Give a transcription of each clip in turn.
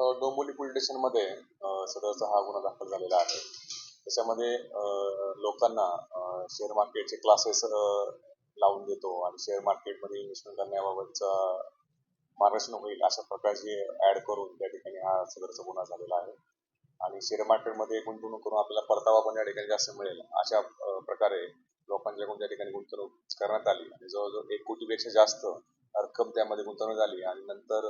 अ, Dombivli police स्टेशनमध्ये सदरचा हा गुन्हा दाखल झालेला आहे. त्याच्यामध्ये लोकांना शेअर मार्केटचे क्लासेस लावून देतो आणि शेअर मार्केटमध्ये इन्व्हेस्टमेंट करण्याबाबतचा मार्गदर्शन होईल अशा प्रकारची ऍड करून त्या ठिकाणी हा सदरचा गुन्हा झालेला आहे. आणि शेअर मार्केटमध्ये गुंतवणूक करून आपल्याला परतावा पण या ठिकाणी जास्त मिळेल. अशा प्रकारे लोकांच्याकडून त्या ठिकाणी गुंतवणूक करण्यात आली. आणि जवळजवळ एक कोटीपेक्षा जास्त रक्कम त्यामध्ये गुंतवणूक झाली. आणि नंतर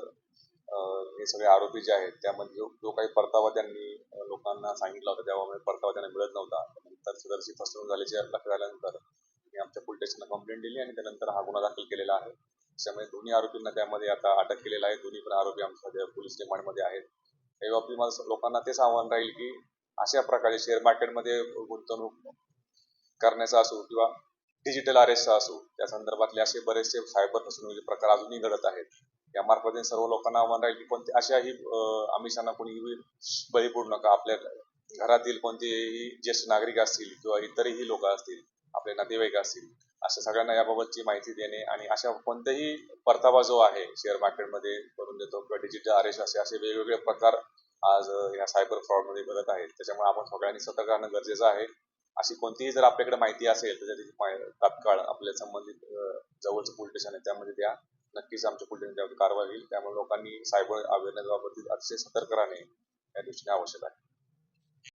हे सगळे आरोपी जे आहेत त्यामध्ये जो जो काही परतावा त्यांनी लोकांना सांगितला होता त्यामुळे परतावा त्यांना मिळत नव्हता. नंतर सदरची फसवणूक झाल्याचे लक्षात आल्यानंतर मी आमच्या पोलीस स्टेशनला कंप्लेंट दिली आणि त्यानंतर हा गुन्हा दाखल केलेला आहे. त्यामुळे दोन्ही आरोपींना त्यामध्ये आता अटक केलेला आहे. दोन्ही पण आरोपी आमच्या पोलीस रिमांडमध्ये आहेत. त्या बाबतीत माझं लोकांना तेच आव्हान राहील की अशा प्रकारे शेअर मार्केटमध्ये गुंतवणूक करण्याचा असो किंवा डिजिटल अरेस्ट असो त्या संदर्भातले असे बरेचसे सायबर फसवणुकीचे प्रकार अजूनही घडत आहेत. या मार्फत सर्व लोकांना आव्हान राहील की कोणते अशाही अं, आमिषांना कोणीही बळी पडू नका. आपल्या घरातील कोणतेही ज्येष्ठ नागरिक असतील किंवा इतरही लोक असतील आपले नातेवाईक असतील अशा सगळ्यांना याबाबतची माहिती देणे आणि अशा कोणत्याही परतावा जो आहे शेअर मार्केटमध्ये करून देतो किंवा डिजिटल आरेश असे असे वेगवेगळे प्रकार आज या सायबर फ्रॉडमध्ये घडत आहेत. त्याच्यामुळे आपण सगळ्यांनी सतर्क राहणं गरजेचं आहे. अशी कोणतीही जर आपल्याकडे माहिती असेल तर त्याची तात्काळ आपल्या संबंधित जवळचं पोलीस स्टेशन आहे त्यामध्ये द्या. नक्कीच आमच्या पुढे त्यावर कारवाई होईल. त्यामुळे लोकांनी सायबर अवेअरनेस बाबतीत अतिशय सतर्क राहणे या दृष्टीने आवश्यक आहे.